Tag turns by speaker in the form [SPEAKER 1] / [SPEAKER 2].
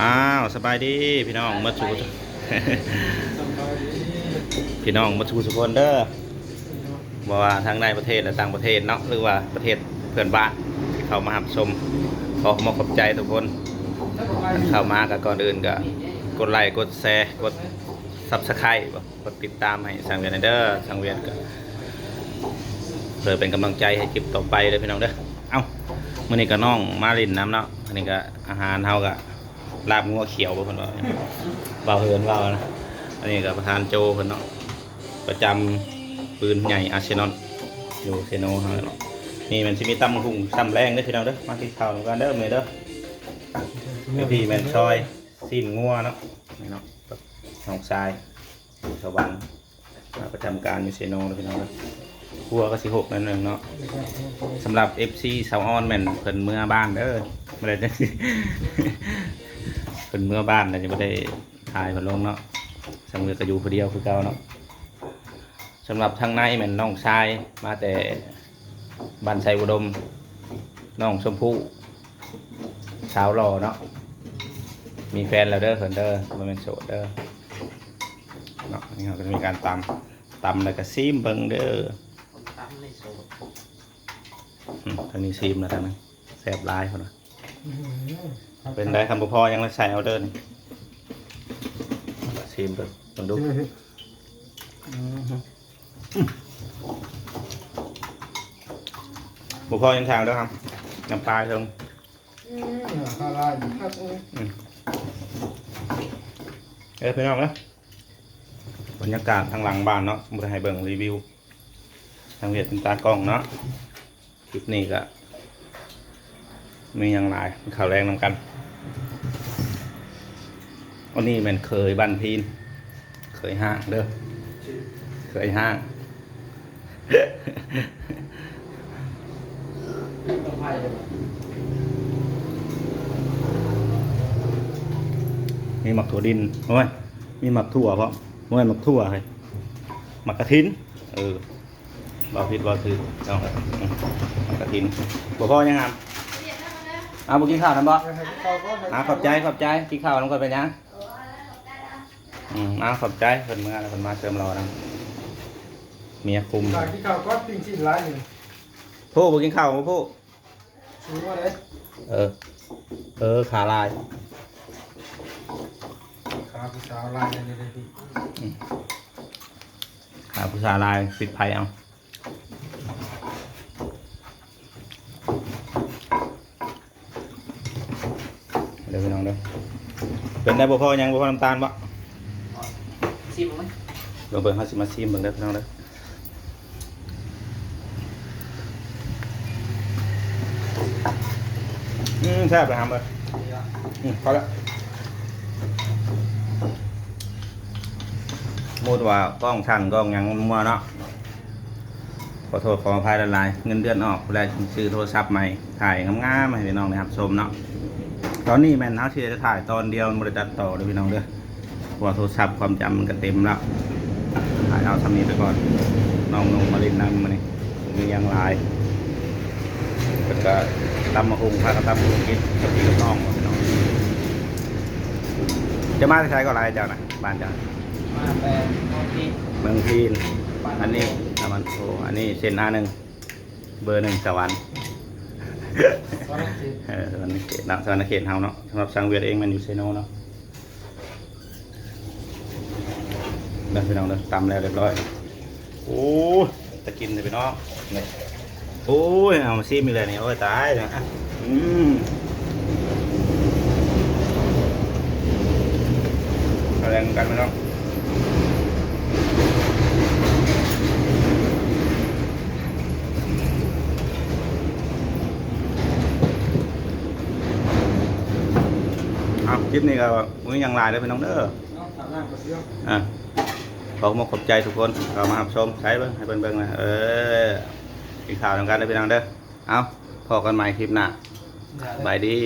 [SPEAKER 1] อ้าวสบายดีพี่น้องมาสู่พี่น้องมาสู่สุกคนเด้อบ่ว่าทั้งในประเทศและต่างประเทศเนาะหรือว่าประเทศเพื่อนบ้านที่เขามาหับชมขอมาขอบใจทุกคนเข้ามากับก่อนอื่นก็กดไลค์กดแชร์กดซับสไครต์กดติดตามให้สังเวียนเด้อสังเวียนก็เพื่อเป็นกำลังใจให้คลิปต่อไปเลยพี่น้องเด้อเอ้ามื้อนี้ก็น้องมาลินน้ำเนาะอันนี้ก็อาหารเฮาก็ ลาบงัวเขียวบ่เพิ่นว่าเบาเฮินเบานะอันนี้ก็ประธานโจเพิ่นเนาะประจำปืนใหญ่อาร์เซนอลอยู่เซโนเฮาเนาะนี่มันสิมีตำหุ่งตำแรงเด้อพี่น้องเด้อมาที่ข้าวกันเด้อมื้อเด้อเดี๋ยวพี่แม่นซอยซีนงัวเนาะนี่เนาะน้องชายอยู่สวรรค์มาประจำการอยู่เซโนเด้อพี่น้องเด้อครัวก็สิหกนั่นหนึงเนาะสำหรับ FC สาวออนแม่นเพิ่นเมื่อบ้านเด้อบ่ได้จังซี่ เพิ่นเมื่อบ้านแล้วจะบ่ได้ถ่ายเพิ่นลงเนาะสำเร็จก็อยู่ผู้เดียวคือเก่าเนาะสำหรับทางในแม่นน้องชายมาแต่บ้านไซอุดมน้องชมพู่สาวหล่อเนาะมีแฟนแล้วเด้อเขินเด้อมันเป็นโสดเด้อเนาะนี่เขาก็จะมีการตำตำแล้วก็ซีมเบิงเด้อ
[SPEAKER 2] ตั้มในโซน
[SPEAKER 1] อืมทางนี้ซีมแล้วทางนั้นแสบร้ายเขานะ เป็นได้คำบ่พอยังใส่เอาเด้อนี่ซีมเบิงลองดูบ่พอยังทางเด้อครับน้ำปลาเชิง
[SPEAKER 3] ข้าวราดข้าวต้ม
[SPEAKER 1] เอ้ยพี่น้องนะบรรยากาศทางหลังบ้านเนาะมาให้เบิ่งรีวิว ทางเวียดเป็นตากล้องเนาะคลิปนี้ก็ มีอย่างไรมีข่าวแรงนำกันวันนี้มันเคยบ้านพีน เคยห้างเด้อ เคยห้างมีหมักถั่วดินโอ้ยมีหมักถั่วเพราะโอ้หมักถั่วเลยหมักกระทิน เออบ่ผิดบ่ถือเอาหมักกระทินบ่พ่อยังง เอาบ่กินข้าวนํบ่
[SPEAKER 3] ข้าวก็
[SPEAKER 1] อ่าขอบใจขอบใจกินข้าวนํก่อนเป็นยังอืมอ่าขอบใจเพิ่นมาแล้วเพิ่นมาเติมรอนํเมียคุม
[SPEAKER 3] ข้าวที่ข้าวก็ปิ้งชิ้นร้ายหนึ่ง
[SPEAKER 1] ผู้บ่กินข้าวบ่ผู้
[SPEAKER 3] ซื้อมาเลย
[SPEAKER 1] เออ เออขาลาย
[SPEAKER 3] ข้าวสาวลายเลยเลยพี่
[SPEAKER 1] ขาผู้ชายลายปิดไผเอา เดี๋ยวพี่น้องเด้อเป็นได้บ่พอยังบ่พอน้ำตาลบ่
[SPEAKER 2] ชิมไหม
[SPEAKER 1] เบิ่งเบิ่งเฮาสิมาชิมเบิ่งเด้อพี่น้องเด้ออืมแซ่บเลยครับเบิ่งอืมพอแล้วมูดว่ากล้องชันกล้องหยังมัวเนาะขอโทษขออภัยละลายๆเงินเดือนออกแล้วซื้อโทรศัพท์ใหม่ถ่ายงามๆให้พี่น้องนะครับชมเนาะ ตอนนี้แม่นเฮาสิจะถ่ายตอนเดียวบ่ได้ตัดต่อเด้อพี่น้องเด้อเพราะว่าโทรศัพท์ความจำมันก็เต็มแล้วถ่ายเอาทำนี้ไปก่อนน้องนงมาเล่นน้ำมานี่มีอยังหลายแล้วก็ตำมะฮุงพากันตำมะฮุงกินกับพี่กับน้องพี่น้องจะมาใช้ก็ไรเจ้านะบ้านเจ้า
[SPEAKER 2] มาแปลงโมที
[SPEAKER 1] เมืองพีนอันนี้ตะวันโออันนี้เส้นห้าหนึ่งเบอร์หนึ่งสวรรค์
[SPEAKER 3] ตอนนั้นสิ
[SPEAKER 1] เออสวรรค์เขตนะสวรรค์เขตเฮาเนาะสำหรับสังเวียนเองมันอยู่เซโนเนาะเดินไปน้องเดินตำแล้วเรียบร้อย โอ้ยจะกินเลยพี่น้องนี่โอ้ยเอามาซีมีเลยนี่โอ้ยตายเลยอะอืมแรงกันพี่น้อง คลิปนี้ก็มึงยังไลน์เลยพี่น้องเด้อ
[SPEAKER 3] น้องสาวนั่งก็เสียว
[SPEAKER 1] อะขอมาขอบใจทุกคนเรามาหับชมใช้เบิ้งให้เบิ้งเบิ้งนะเออกินข้าวทำกันได้พี่น้องเด้อเอาพอกันใหม่คลิปหน้าบายดี